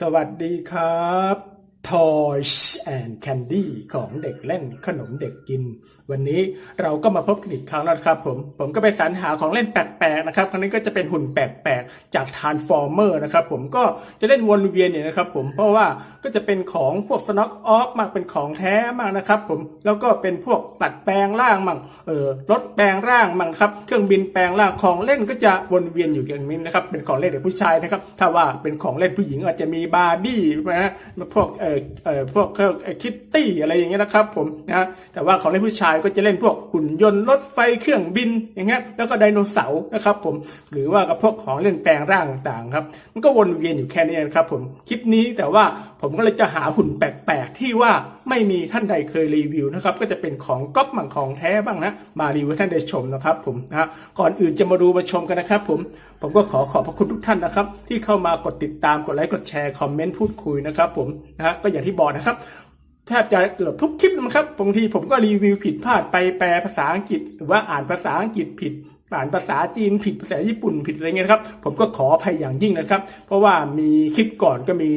สวัสดีครับ Toys and Candy ของเด็กเล่นขนมเด็กกิน วันนี้เราก็มาพบกันอีกครั้งแล้วนะครับผมผมก็ไปสรรหาของเล่นแปลกๆนะครับ ครั้งนี้ก็จะเป็นหุ่นแปลกๆ จาก Transformer นะครับผมก็จะเล่นวนเวียนเนี่ยนะครับผมเพราะว่าก็จะเป็นของพวกสน็อกออฟมากเป็นของแท้มากนะครับผมแล้วก็เป็นพวกตัดแปลงร่างมั่งเออรถแปลงร่างมั่งครับเครื่องบินแปลงร่างของเล่นก็จะวนเวียนอยู่อย่างนี้นะครับเป็นของเล่นเด็กผู้ชายนะครับถ้าว่าเป็นของเล่นผู้หญิงอาจจะมีบาร์บี้นะฮะพวกเออเออพวกเครื่องคิตตี้อะไรอย่างเงี้ยนะครับผมนะแต่ว่าของเล่นผู้ชายก็จะเล่นพวกหุ่นยนต์รถไฟเครื่องบินอย่างเงี้ยแล้วก็ไดโนเสาร์นะครับผมหรือว่ากับพวกของเล่นแปลงร่างต่างๆครับมันก็วนเวียนอยู่แค่นี้นะครับผมคลิปนี้แต่ว่าผมก็เลยจะหาหุ่นแปลกๆที่ว่าไม่มีท่านใดเคยรีวิวนะครับก็จะเป็นของก๊อปมั่งของแท้บ้างนะมารีวิวให้ท่านได้ชมนะครับผมนะก่อนอื่นจะมาดูมาชมกันนะครับผมผมก็ขอขอบพระคุณทุกท่านนะครับ ที่เข้ามากดติดตามกดไลค์กดแชร์คอมเมนต์พูดคุยนะครับผมนะฮะก็อย่างที่บอกนะครับแทบจะเกือบทุกคลิปนะครับบางทีผมก็รีวิวผิดพลาดไปแปลภาษาอังกฤษ หรือว่าอ่านภาษาอังกฤษผิด อ่านภาษาจีนผิดภาษาญี่ปุ่นผิดอะไรเงี้ยนะครับ ผมก็ขออภัยอย่างยิ่งนะครับ เพราะว่ามีคลิปก่อนก็มี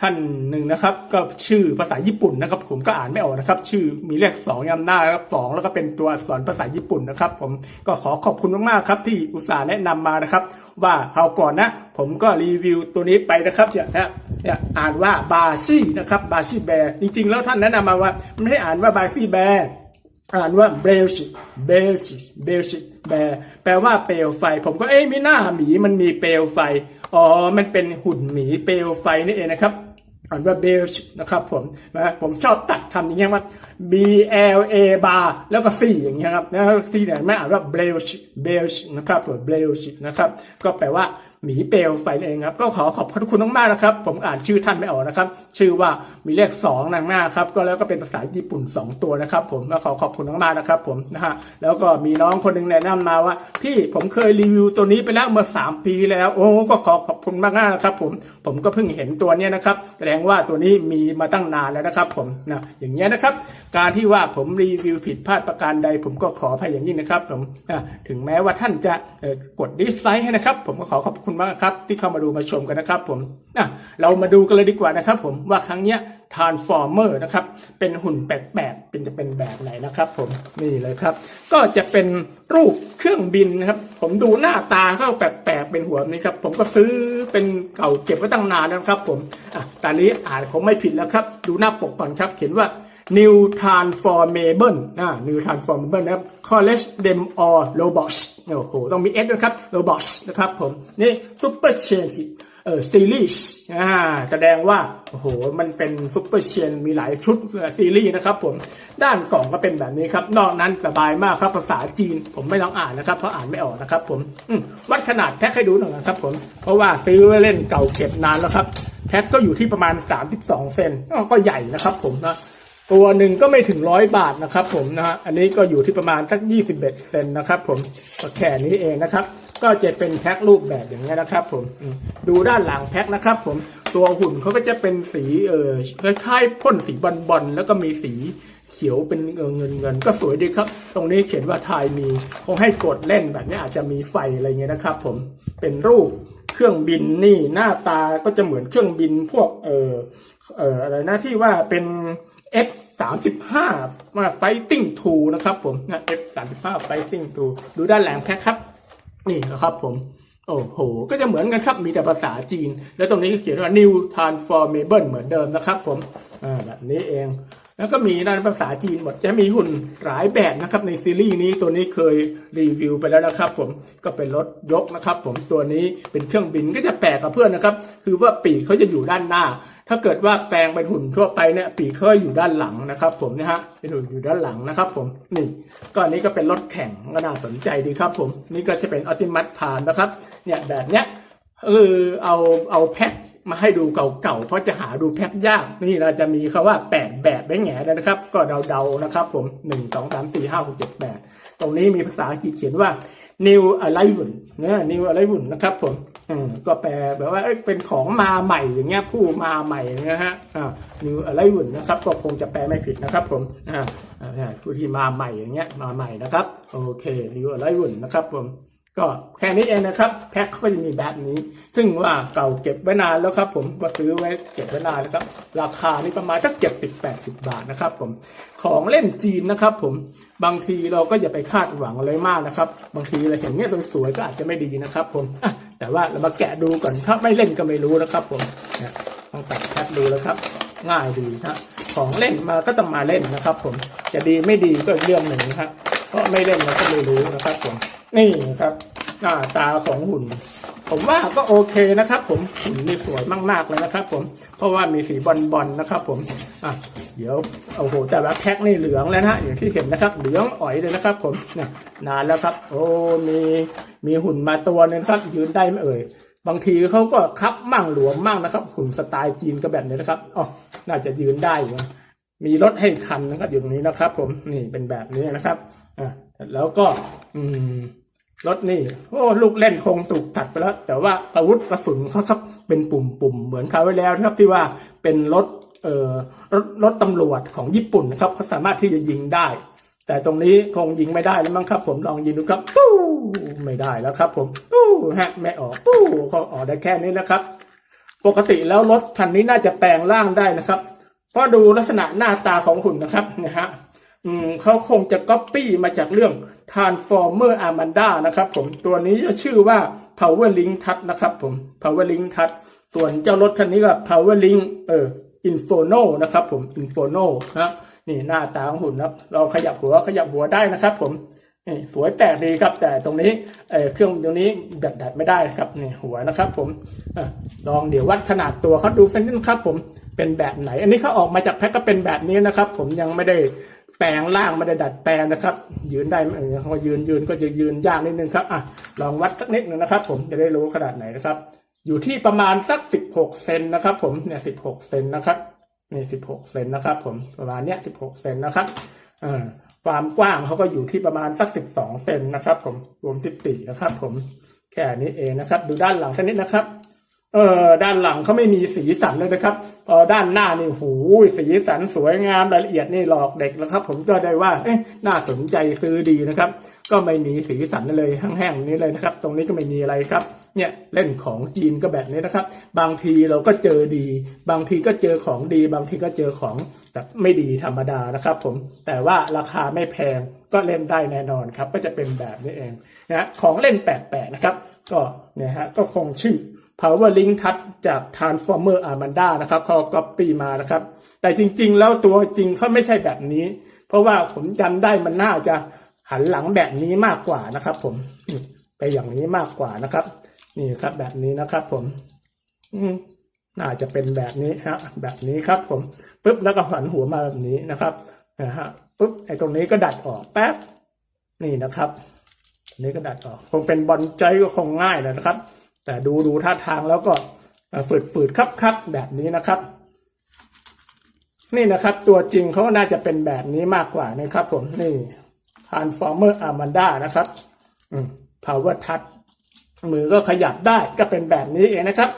ท่านหนึ่งนะครับ ก็ชื่อภาษาญี่ปุ่นนะครับ ผมก็อ่านไม่ออกนะครับ ชื่อมีเลขสองยำหน้าครับสองแล้วก็เป็นตัวอักษรภาษาญี่ปุ่นนะครับ ผมก็ขอขอบคุณมากๆครับ ที่อุตส่าห์แนะนำมานะครับ ว่าคราก่อนนะ ผมก็รีวิวตัวนี้ไปนะครับเนี่ยนะเนี่ยอ่านว่าบาซี่นะครับบาซี่แบร์จริงๆ แล้วท่านแนะนำมาว่าไม่ได้อ่านว่าบาซี่แบร์ อ่านว่าเบลชิเบลชิเบลชิแปลแปลว่าเปลวไฟ ผมก็เอ้ยมีหน้าหมีมันมีเปลวไฟ อ๋อ มันเป็นหุ่นหมีเปลวไฟนี่เองนะครับอ่านว่าเบลชนะครับผมนะผมชอบตัดคำอย่างเงี้ยว่า B L A บาร์แล้วก็ C อย่างเงี้ยครับนะที่ไหนไม่อ่านว่าเบลชเบลชนะครับผมเบลชนะครับ ก็แปลว่าหมีเปลวไฟเองครับ ก็ขอขอบพระคุณมากๆนะครับ ผมอ่านชื่อท่านไม่ออกนะครับ ชื่อว่ามีเลขสองนางหน้าครับ ก็แล้วก็เป็นภาษาญี่ปุ่น 2 ตัวนะครับ ผมก็ขอขอบคุณมากๆนะครับ ผมนะฮะแล้วก็มีน้องคนหนึ่งแนะนำมาว่า พี่ผมเคยรีวิวตัวนี้ไปแล้วเมื่อ 3 ปีแล้ว โอ้ก็ขอขอบคุณมากๆนะครับ ผมผมก็เพิ่งเห็นตัวนี้นะครับแสดงว่าตัวนี้มีมาตั้งนานแล้วนะครับ ผมนะอย่างเงี้ยนะครับ การที่ว่าผมรีวิวผิดพลาดประการใด ผมก็ขออภัยอย่างยิ่งนะครับ ผมอะถึงแม้ว่าท่านจะกดดิสไลค์ให้นะครับ ผมก็ขอขอบคุณมากครับที่เข้ามาดูมาชมกันนะครับผมอะเรามาดูกันเลยดีกว่านะครับผมว่าครั้งเนี้ย Transformer นะครับเป็นหุ่นแปลกๆเป็นจะเป็นแบบไหนนะครับผมนี่เลยครับ ก็จะเป็นรูปเครื่องบินนะครับ ผมดูหน้าตาเข้าแปลกๆเป็นหัวนี้ครับ ผมก็ซื้อเป็นเก่าเก็บไว้ตั้งนานแล้วครับ ผมอะตอนนี้อ่านคงไม่ผิดแล้วครับ ดูหน้าปกก่อนครับ เขียนว่า New Transformable อ่า New Transformable นะครับ College Them All Robots โอ้โหต้องมี S ด้วยครับ Robots นะครับผม นี่ Super Chain เออซีรีส์อ่าแสดงว่า โอ้โห มันเป็นซุปเปอร์เชนมีหลายชุดซีรีส์นะครับผม ด้านกล่องก็เป็นแบบนี้ครับ นอกนั้นสบายมากครับ ภาษาจีน ผมไม่ต้องอ่านนะครับ เพราะอ่านไม่ออกนะครับผมอืมวัดขนาดแพ็คให้ดูหน่อยนะครับผม เพราะว่าซื้อไว้เล่นเก่าเก็บนานแล้วครับ แพ็คก็อยู่ที่ประมาณ 32 เซนอ้อก็ใหญ่นะครับผมนะ ตัวหนึ่งก็ไม่ถึงร้อยบาทนะครับ ผมนะฮะอันนี้ก็อยู่ที่ประมาณสัก21 เซนนะครับ ผมก็แค่นี้เองนะครับ ก็จะเป็นแพ็ครูปแบบอย่างนี้ยนะครับ ผมดูด้านหลังแพ็คนะครับ ผมตัวหุ่นเขาก็จะเป็นสีเออคล้ายๆพ่นสีบอลๆแล้วก็มีสีเขียวเป็นเงินเงินก็สวยดีครับ ตรงนี้เขียนว่าไทยมีคงให้กดเล่นแบบนี้อาจจะมีไฟอะไรเงี้ยนะครับ ผมเป็นรูปเครื่องบินนี่หน้าตาก็จะเหมือนเครื่องบินพวกเออ เอออะไรนะที่ว่าเป็น F 3 5มา Fighting 2 นะครับผมนะ F 3 5 Fighting 2 ดูด้านหลังแพ็คครับ นี่นะครับผม โอ้โห ก็จะเหมือนกันครับ มีแต่ภาษาจีน แล้วตรงนี้ก็เขียนว่า New Transformable เหมือนเดิมนะครับผม อ่า แบบนี้เอง แล้วก็มีด้านภาษาจีนหมด จะมีหุ่นหลายแบบนะครับ ในซีรีส์นี้ ตัวนี้เคยรีวิวไปแล้วนะครับ ผม ก็เป็นรถยกนะครับ ผม ตัวนี้เป็นเครื่องบินก็จะแปลกกับเพื่อนนะครับ คือว่าปีกเขาจะอยู่ด้านหน้า ถ้าเกิดว่าแปลงเป็นหุ่นทั่วไปเนี่ยปีกเขาอยู่ด้านหลังนะครับ ผมนะฮะเป็นหุ่นอยู่ด้านหลังนะครับ ผมนี่ก็อันนี้ก็เป็นรถแข่งก็น่าสนใจดีครับ ผมนี่ก็จะเป็นออติมัตพานนะครับ เนี่ยแบบเนี้ยเออเอาเอาแพ็คมาให้ดูเก่าๆ เพราะจะหาดูแพ็คยาก นี่เราจะมีคาว่า 8 แบบแบงแง่นะครับ ก็เดาๆนะครับ ผม 1 2 3 4 5 6 7 8 ตรงนี้มีภาษาอังกฤษเขียนว่า new arrival นะ new arrival นะครับผมอืมก็แปลแบบว่าเอ้ยเป็นของมาใหม่อย่างเงี้ยผู้มาใหม่นะฮะ new arrival นะครับก็คงจะแปลไม่ผิดนะครับผมอ่าผู้ที่มาใหม่อย่างเงี้ยมาใหม่นะครับโอเค new arrival นะครับผม ก็แค่นี้เองนะครับ แพ็คเขาก็จะมีแบบนี้ ซึ่งว่าเก่าเก็บไว้นานแล้วครับ ผมก็ซื้อไว้เก็บไว้นานแล้วครับ ราคานี่ประมาณสักเจ็ดสิบแปดสิบบาทนะครับ ผมของเล่นจีนนะครับ ผมบางทีเราก็อย่าไปคาดหวังอะไรมากนะครับ บางทีเราเห็นเนี่ยสวยๆก็อาจจะไม่ดีนะครับ ผมแต่ว่าเรามาแกะดูก่อนถ้าไม่เล่นก็ไม่รู้นะครับ ผมต้องตัดแพ็คดูแล้วครับ ง่ายดีนะของเล่นมาก็ต้องมาเล่นนะครับ ผมจะดีไม่ดีก็เรื่องหนึ่งนะครับเพราะไม่เล่นเราก็ไม่รู้นะครับผม นี่ครับ หน้าตาของหุ่น ผมว่าก็โอเคนะครับ ผมหุ่นนี่สวยมากๆเลยนะครับ ผมเพราะว่ามีสีบอลๆนะครับ ผมอะเดี๋ยวโอ้โหแต่ละแพ็คนี่เหลืองแล้วนะอย่างที่เห็นนะครับ เหลืองอ๋อยเลยนะครับ ผมเนี่ยนานแล้วครับ โอ้มีมีหุ่นมาตัวนึงครับ ยืนได้ไหมเอ่ยบางทีเขาก็คับมั่งหลวมมั่งนะครับ หุ่นสไตล์จีนก็แบบนี้นะครับอ๋อน่าจะยืนได้อยู่มีรถให้คันนะครับอยู่ตรงนี้นะครับ ผมนี่เป็นแบบนี้นะครับอะ แล้วก็รถนี่โอ้ลูกเล่นคงถูกตัดไปแล้ว แต่ว่าอาวุธกระสุนเขาครับเป็นปุ่มๆเหมือนคราวไว้แล้วนะครับที่ว่าเป็นรถเอ่อรถรถตำรวจของญี่ปุ่นนะครับเขาสามารถที่จะยิงได้ แต่ตรงนี้คงยิงไม่ได้แล้วมั้งครับ ผมลองยิงดูครับปู้ไม่ได้แล้วครับ ผมปู้ฮะไม่ออกปู้เขาออกได้แค่นี้นะครับ ปกติแล้วรถคันนี้น่าจะแปลงร่างได้นะครับเพราะดูลักษณะหน้าตาของหุ่นนะครับนะฮะ เขาคงจะก๊อปปี้มาจากเรื่อง Transformer Amanda นะครับผมตัวนี้จะชื่อว่า Power Link ทัดนะครับผม Power Link ทัดส่วนเจ้ารถคันนี้ก็ Power Link เออ Inferno นะครับผม Inferno นะนี่หน้าตาของหุ่นนะครับ เราขยับหัวขยับหัวได้นะครับผมนี่สวยแปลกดีครับ แต่ตรงนี้เเครื่องตรงนี้ดัดดัดไม่ได้ครับนี่หัวนะครับ ผมอลองเดี๋ยววัดขนาดตัวเขาดูสักนิดครับ ผมเป็นแบบไหน อันนี้เขาออกมาจากแพ็คก็เป็นแบบนี้นะครับ ผมยังไม่ได้ แปลงร่างไม่ได้ดัดแปลงนะครับ ยืนได้เขายืนยืนก็จะยืนยากนิดนึงครับอะลองวัดสักนิดหนึ่งนะครับ ผมจะได้รู้ขนาดไหนนะครับ อยู่ที่ประมาณสักสิบหกเซนนะครับ ผมเนี่ยสิบหกเซนนะครับนี่สิบหกเซนนะครับ ผมประมาณเนี้ยสิบหกเซนนะครับอ่าความกว้างเขาก็อยู่ที่ประมาณสักสิบสองเซนนะครับ ผมรวมสิบสี่นะครับ ผมแค่นี้เองนะครับ ดูด้านหลังสักนิดนะครับ เออด้านหลังเขาไม่มีสีสันเลยนะครับเออด้านหน้านี่หูยสีสันสวยงามรายละเอียดนี่หลอกเด็กแล้วครับ ผมก็ได้ว่าเอ๊ะน่าสนใจซื้อดีนะครับ ก็ไม่มีสีสันเลยแห้งๆนี้เลยนะครับ ตรงนี้ก็ไม่มีอะไรครับ เนี่ยเล่นของจีนก็แบบนี้นะครับ บางทีเราก็เจอดี บางทีก็เจอของดี บางทีก็เจอของแบบไม่ดีธรรมดานะครับ ผมแต่ว่าราคาไม่แพงก็เล่นได้แน่นอนครับ ก็จะเป็นแบบนี้เองนะของเล่นแปลกๆนะครับ ก็เนี่ยฮะก็คงชื่อ Power Link ทัดจาก Transformer Amanda นะครับเขาก๊อปปี้มานะครับ แต่จริงๆ แล้วตัวจริงเขาไม่ใช่แบบนี้ เพราะว่าผมจำได้มันน่าจะหันหลังแบบนี้มากกว่านะครับผมไปอย่างนี้มากกว่านะครับ นี่ครับแบบนี้นะครับผมน่าจะเป็นแบบนี้ฮะแบบนี้ครับผมปุ๊บแล้วก็หันหัวมาแบบนี้นะครับนะฮะปุ๊บไอ้ตรงนี้ก็ดัดออกแป๊บนี่นะครับนนี้ก็ดัดออก คงเป็นบอลใจก็คงง่ายนะครับ แต่ดูดูท่าทางแล้วก็ฝืดฝืดครับครับแบบนี้นะครับ นี่นะครับตัวจริงเขาน่าจะเป็นแบบนี้มากกว่านะครับ ผมนี่ Transformer Amanda นะครับอืม Power Touch มือก็ขยับได้ก็เป็นแบบนี้เองนะครับ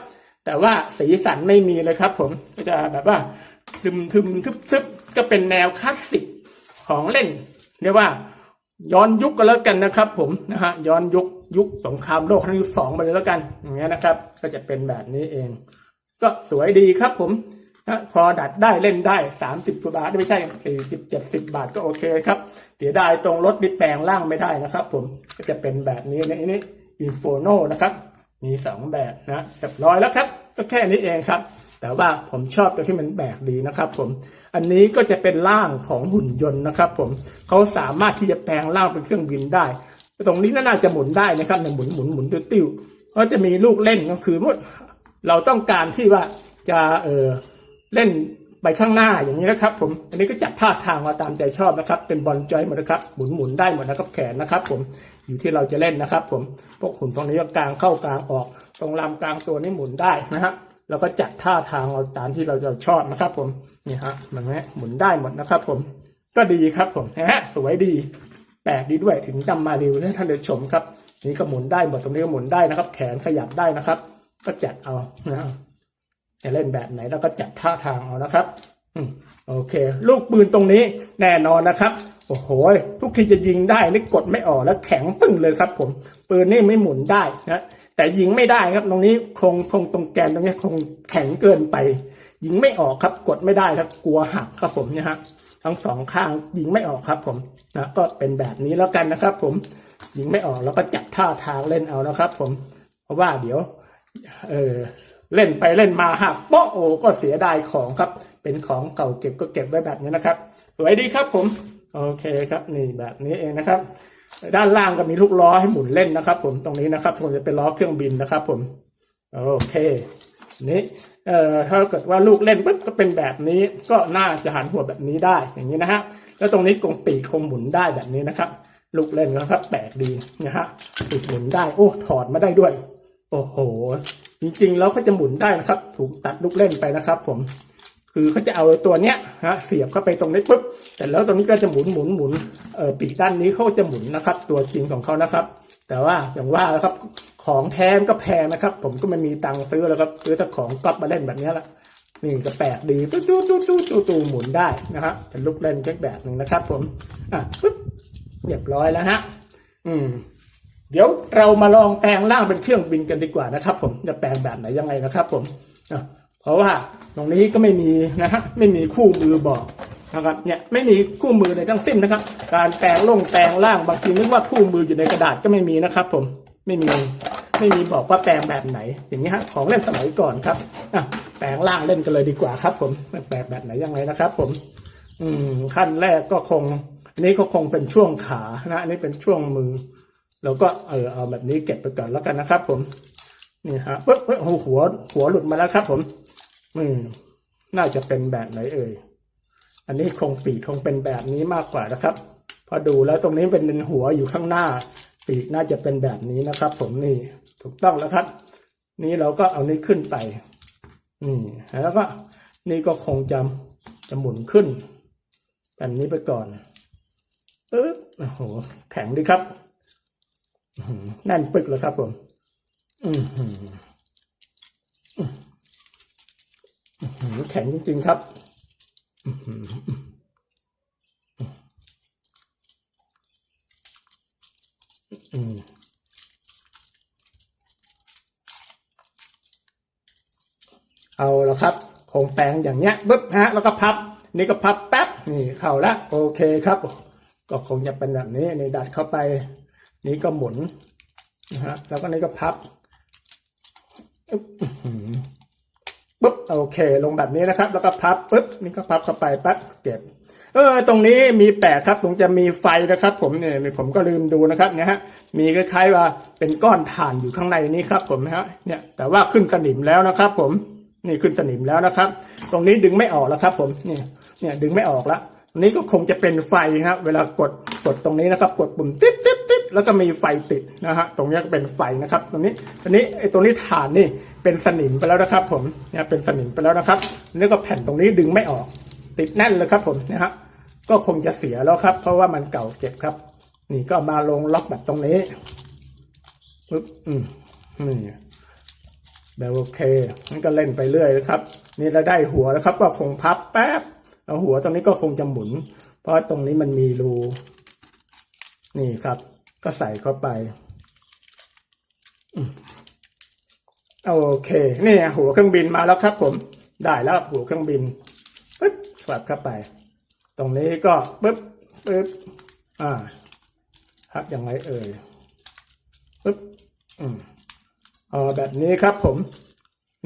แต่ว่าสีสันไม่มีเลยครับ ผมก็จะแบบว่าทึมทึมทึบทึบก็เป็นแนวคลาสสิกของเล่น เรียกว่า ย้อนยุคกันแล้วกันนะครับ ผมนะฮะย้อนยุคยุคสงครามโลกครั้งที่สองไปเลยแล้วกันอย่างเงี้ยนะครับ ก็จะเป็นแบบนี้เอง ก็สวยดีครับผมนะพอดัดได้เล่นได้สามสิบกว่าบาทไม่ใช่สี่สิบเจ็ดสิบบาทก็โอเคครับเสียดายตรงรถนี่แปลงร่างไม่ได้นะครับ ผมก็จะเป็นแบบนี้ในนี้อินโฟโนนะครับ มีสองแบบนะเรียบร้อยแล้วครับ ก็แค่นี้เองครับ แต่ว่าผมชอบตัวที่มันแบกดีนะครับผม อันนี้ก็จะเป็นร่างของหุ่นยนต์นะครับผมเขาสามารถที่จะแปลงร่างเป็นเครื่องบินได้ ตรงนี้น่าจะหมุนได้นะครับเนี่ยหมุนหมุนหมุนติ้วก็จะมีลูกเล่นก็คือเมื่อเราต้องการที่ว่าจะเออเล่นไปข้างหน้าอย่างนี้นะครับ ผม อันนี้ก็จัดท่าทางมาตามใจชอบนะครับ เป็นบอลจอยหมดนะครับ หมุนหมุนได้หมดนะครับแขนนะครับ ผม อยู่ที่เราจะเล่นนะครับ ผม พวกหุ่นตรงนี้ก็กลางเข้ากลางออก ตรงลำกลางตัวนี่หมุนได้นะครับ แล้วก็จัดท่าทางเราตามที่เราจะชอบนะครับ ผมนี่ฮะมันไหมหมุนได้หมดนะครับ ผม ก็ดีครับ ผมนะฮะสวยดีแปลกดีด้วยถึงจำมารีวิวให้ท่านได้ชมครับ นี่ก็หมุนได้หมดตรงนี้ก็หมุนได้นะครับ แขนขยับได้นะครับ ก็จัดเอานะจะเล่นแบบไหนแล้วก็จัดท่าทางเอานะครับโอเค ลูกปืนตรงนี้แน่นอนนะครับ โอ้โห ทุกทีจะยิงได้นี่กดไม่ออกแล้วแข็งปึ้งเลยครับ ผม ปืนนี่ไม่หมุนได้นะ แต่ยิงไม่ได้ครับ ตรงนี้คงคงตรงแกนตรงนี้คงแข็งเกินไป ยิงไม่ออกครับ กดไม่ได้ครับกลัวหักครับผมเนี่ยฮะทั้งสองข้างยิงไม่ออกครับผมนะก็เป็นแบบนี้แล้วกันนะครับ ผมยิงไม่ออกแล้วก็จับท่าทางเล่นเอานะครับ ผมเพราะว่าเดี๋ยว เออเล่นไปเล่นมาหักโป๊ะโอ้ก็เสียดายของครับ เป็นของเก่าเก็บก็เก็บไว้แบบนี้นะครับสวยดีครับผม โอเคครับ นี่แบบนี้เองนะครับ ด้านล่างก็มีลูกล้อให้หมุนเล่นนะครับ ผมตรงนี้นะครับคงจะเป็นล้อเครื่องบินนะครับ ผมโอเคนี่เอ่อถ้าเกิดว่าลูกเล่นปุ๊บก็เป็นแบบนี้ก็น่าจะหันหัวแบบนี้ได้อย่างนี้นะฮะแล้วตรงนี้กงปีกคงหมุนได้แบบนี้นะครับ ลูกเล่นนะครับแปลกดีนะฮะปีกหมุนได้โอ้ถอดมาได้ด้วย โอ้โห จริงๆแล้วเขาจะหมุนได้นะครับ ถูกตัดลูกเล่นไปนะครับ ผม คือเขาจะเอาตัวเนี้ยฮะเสียบเข้าไปตรงนี้ปุ๊บแต่แล้วตรงนี้ก็จะหมุนหมุนหมุนเออปีกด้านนี้เขาจะหมุนนะครับ ตัวจริงของเขานะครับ แต่ว่าอย่างว่านะครับของแท้ก็แพงนะครับ ผมก็ไม่มีตังค์ซื้อแล้วครับซื้อแต่ของก๊อปมาเล่นแบบนี้ละนี่ก็แปลกดีตู้ตู้ตู้ตู้ตู้ตู้หมุนได้นะฮะเป็นลูกเล่นแค่แบบหนึ่งนะครับ ผมอะปุ๊บเรียบร้อยแล้วฮะอืม เดี๋ยวเรามาลองแปลงร่างเป็นเครื่องบินกันดีกว่านะครับ ผมจะแปลงแบบไหนยังไงนะครับ ผมอะ เพราะว่าตรงนี้ก็ไม่มีนะฮะไม่มีคู่มือบอกนะครับเนี่ยไม่มีคู่มือในทั้งสิ้นนะครับ การแปลงลงแปลงร่างบางทีนึกว่าคู่มืออยู่ในกระดาษก็ไม่มีนะครับ ผมไม่มีไม่มีบอกว่าแปลงแบบไหน อย่างนี้ฮะของเล่นสมัยก่อนครับอะแปลงร่างเล่นกันเลยดีกว่าครับ ผมแปลงแบบไหนยังไงนะครับ ผม อืมขั้นแรกก็คงอันนี้ก็คงเป็นช่วงขานะอันนี้เป็นช่วงมือเราก็เออเอาแบบนี้เก็บไปก่อนแล้วกันนะครับ ผมนี่ฮะปึ๊บปึ๊บโอ้หัวหัวหลุดมาแล้วครับ ผม อืม น่าจะเป็นแบบไหนเอ่ย อันนี้คงปีกคงเป็นแบบนี้มากกว่านะครับ พอดูแล้วตรงนี้เป็นหัวอยู่ข้างหน้า ปีกน่าจะเป็นแบบนี้นะครับ ผมนี่ถูกต้องแล้วครับ นี่เราก็เอานี้ขึ้นไป นี่ แล้วก็นี่ก็คงจะจะหมุนขึ้นแบบนี้ไปก่อนปึ๊บโอ้โห แข็งดีครับหือแน่นปึกเลยครับผม อือหืออื้อหือ แข็งจริงๆครับอืมเอาละครับคงแปลงอย่างเนี้ยปึ๊บฮะแล้วก็พับ นี่ก็พับแป๊บนี่เข้าละโอเคครับ ก็คงจะเป็นแบบนี้นี่ดัดเข้าไป นี่ก็หมุนนะฮะแล้วก็นี่ก็พับอ ปุ๊บโอเค ลงแบบนี้นะครับ แล้วก็พับปุ๊บนี่ก็พับเข้าไปปั๊บเก็บ เออ ตรงนี้มีแปะครับตรงจะมีไฟนะครับ ผมเนี่ยผมก็ลืมดูนะครับเนี่ยฮะมีคล้ายๆว่าเป็นก้อนถ่านอยู่ข้างในนี้ครับ ผมนะฮะเนี่ยแต่ว่าขึ้นสนิมแล้วนะครับ ผมนี่ขึ้นสนิมแล้วนะครับ ตรงนี้ดึงไม่ออกแล้วครับ ผมเนี่ยเนี่ยดึงไม่ออกละตรง นี้ก็คงจะเป็นไฟนะครับเวลากดกดตรงนี้นะครับ กดปุ่มติ๊ดติ๊ดติ๊ดแล้วก็มีไฟติดนะฮะตรงนี้ก็เป็นไฟนะครับ ตรงนี้ตรงนี้ไอ้ตรงนี้ฐานนี่เป็นสนิมไปแล้วนะครับ ผมเนี่ยเป็นสนิมไปแล้วนะครับนี่ก็แผ่นตรงนี้ดึงไม่ออก ติดแน่นเลยครับผมนะฮะก็คงจะเสียแล้วครับ เพราะว่ามันเก่าเก็บครับ นี่ก็มาลงล็อกแบบตรงนี้ปึ๊บอืมนี่แบบโอเคมันก็เล่นไปเรื่อยนะครับ นี่เราได้หัวแล้วครับ ก็คงพับแป๊บ แล้วหัวตรงนี้ก็คงจะหมุน เพราะตรงนี้มันมีรู นี่ครับ ก็ใส่เข้าไปโอเคนี่หัวเครื่องบินมาแล้วครับ ผม ได้แล้วหัวเครื่องบินปึ๊บกลับเข้าไป ตรงนี้ก็ปึ๊บปึ๊บอ่า ครับยังไงเอ่ยปึ๊บอืมอ๋อแบบนี้ครับผม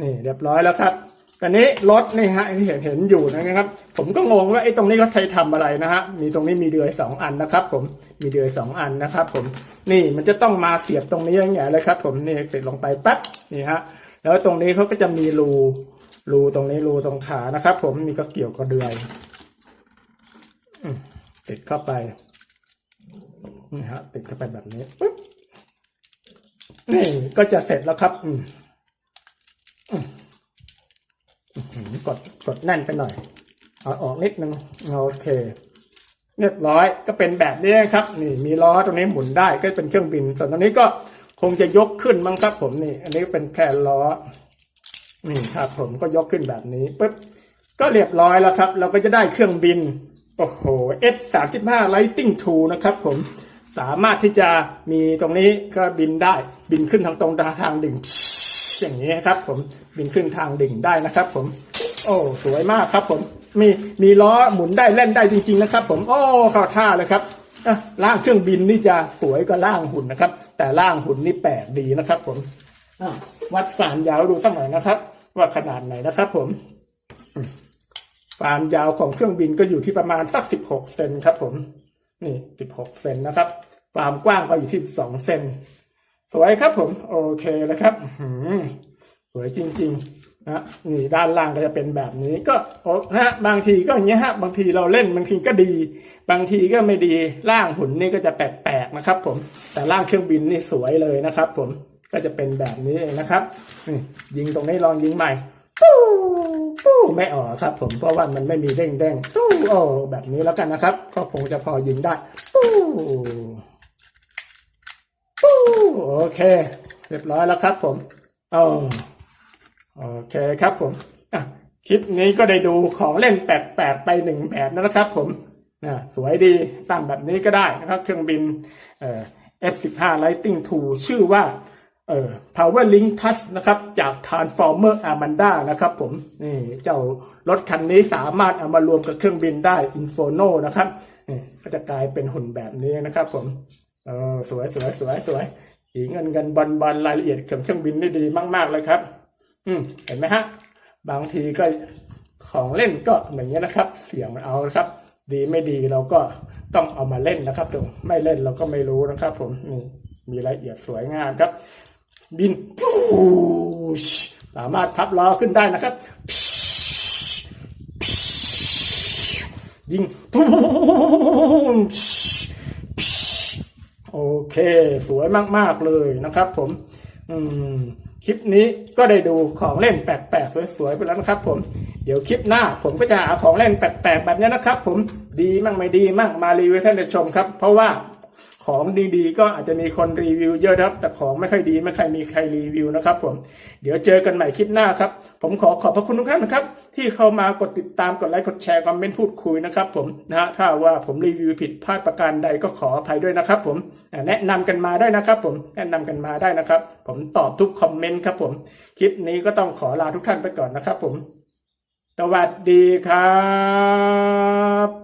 นี่เรียบร้อยแล้วครับ แตอนนี้รถนี่ฮะที่เห็นเห็นอยู่นะครับ ผมก็งงว่าไอ้ตรงนี้เขาใช้ทำอะไรนะฮะมีตรงนี้มีเดือยสองอันนะครับ ผมมีเดือยสองอันนะครับ ผมนี่มันจะต้องมาเสียบตรงนี้อย่างเงี้ยเลยครับ ผมนี่ติดลงไปแป๊บนี่ฮะแล้วตรงนี้เขาก็จะมีรูรูตรงนี้รูตรงขานะครับ ผมนี่ก็เกี่ยวกับเดือยอติดเข้าไปนี่ฮะติดเข้าไปแบบนี้ปุ๊บนี่ก็จะเสร็จแล้วครับ อืมอืมอื้อหือ กดกดแน่นไปหน่อยเอาออกนิดนึงโอเค เรียบร้อยก็เป็นแบบนี้ครับ นี่มีล้อตรงนี้หมุนได้ก็เป็นเครื่องบิน ส่วนตรงนี้ก็คงจะยกขึ้นมั้งครับ ผมนี่ อันนี้เป็นแค่ล้อนี่ครับ ผมก็ยกขึ้นแบบนี้ปุ๊บก็เรียบร้อยแล้วครับ เราก็จะได้เครื่องบินโอ้โห F 3 5 Lighting 2นะครับผมสามารถที่จะมีตรงนี้ก็บินได้บินขึ้นทางตรงทางดิ่งอย่างนี้ครับ ผมบินขึ้นทางดิ่งได้นะครับ ผม โอ้สวยมากครับผมมีมีล้อหมุนได้เล่นได้จริง ๆ นะครับ ผมโอ้เข้าท่าเลยครับอะล่างเครื่องบินนี่จะสวยกว่าล่างหุ่นนะครับ แต่ล่างหุ่นนี่แปลกดีนะครับ ผมอะวัดความยาวดูสักหน่อยนะครับ ว่าขนาดไหนนะครับ ผมความยาวของเครื่องบินก็อยู่ที่ประมาณสักสิบหกเซนครับ ผม นี่สิบหกเซนนะครับ ความกว้างก็อยู่ที่สองเซนสวยครับ ผม โอเคเลยครับหือสวยจริง ๆ นะนี่ด้านล่างก็จะเป็นแบบนี้ก็ฮะบางทีก็อย่างเงี้ยฮะบางทีเราเล่นบางทีก็ดี บางทีก็ไม่ดีล่างหุ่นนี่ก็จะแปลกๆนะครับ ผมแต่ล่างเครื่องบินนี่สวยเลยนะครับ ผมก็จะเป็นแบบนี้เองนะครับนี่ยิงตรงนี้ลองยิงใหม่ปู้ปู้ไม่ออกครับ ผมเพราะว่ามันไม่มีเด้งเด้งๆปู้โอ้แบบนี้แล้วกันนะครับ ก็คงจะพอยิงได้ปู้ปู้โอเค เรียบร้อยแล้วครับ ผมอ๋อ โอเคครับผมคลิปนี้ก็ได้ดูของเล่นแปลกๆไปหนึ่งแบบนะครับผมนะสวยดีตั้งแบบนี้ก็ได้นะครับ เครื่องบินเอ่อ F15 Lighting 2 ชื่อว่าเอ่อ Power Link Touch นะครับ จาก Transformer Amanda นะครับผมนี่เจ้ารถคันนี้สามารถเอามารวมกับเครื่องบินได้ Inferno นะครับนี่ก็จะกลายเป็นหุ่นแบบนี้นะครับผมเออสวยสวยสวยสวยสีเงินเงินบอลบอลรายละเอียดเกี่ยวกับเครื่องบินได้ดีมาก ๆ เลยครับ อืมเห็นไหมฮะ บางทีก็ของเล่นก็เหมือนนี้ยนะครับ เสียงมันเอานะครับ ดีไม่ดีเราก็ต้องเอามาเล่นนะครับถึงไม่เล่นเราก็ไม่รู้นะครับ ผมนี่มีรายละเอียดสวยงามครับ บินปูชสามารถพับล้อขึ้นได้นะครับ ยิงตุ้มโอเค สวยมาก ๆ เลยนะครับผม อืม คลิปนี้ก็ได้ดูของเล่นแปลกๆสวยๆไปแล้วนะครับ ผม เดี๋ยวคลิปหน้า ผมก็จะหาของเล่นแปลกๆแบบนี้นะครับ ผมดีมั่งไม่ดีมั่งมารีวิวให้ท่านผู้ชมครับ เพราะว่า ของดีๆ ก็อาจจะมีคนรีวิวเยอะครับแต่ของไม่ค่อยดีไม่ค่อยมีใครรีวิวนะครับผมเดี๋ยวเจอกันใหม่คลิปหน้าครับ ผมขอขอบพระคุณทุกท่านนะครับ ที่เข้ามากดติดตามกดไลค์กดแชร์คอมเมนต์พูดคุยนะครับ ผมนะฮะถ้าว่าผมรีวิวผิดพลาดประการใดก็ขออภัยด้วยนะครับ ผมแนะนำกันมาได้นะครับ ผมแนะนำกันมาได้นะครับ ผมตอบทุกคอมเมนต์ครับผมคลิปนี้ก็ต้องขอลาทุกท่านไปก่อนนะครับ ผมสวัสดีครับ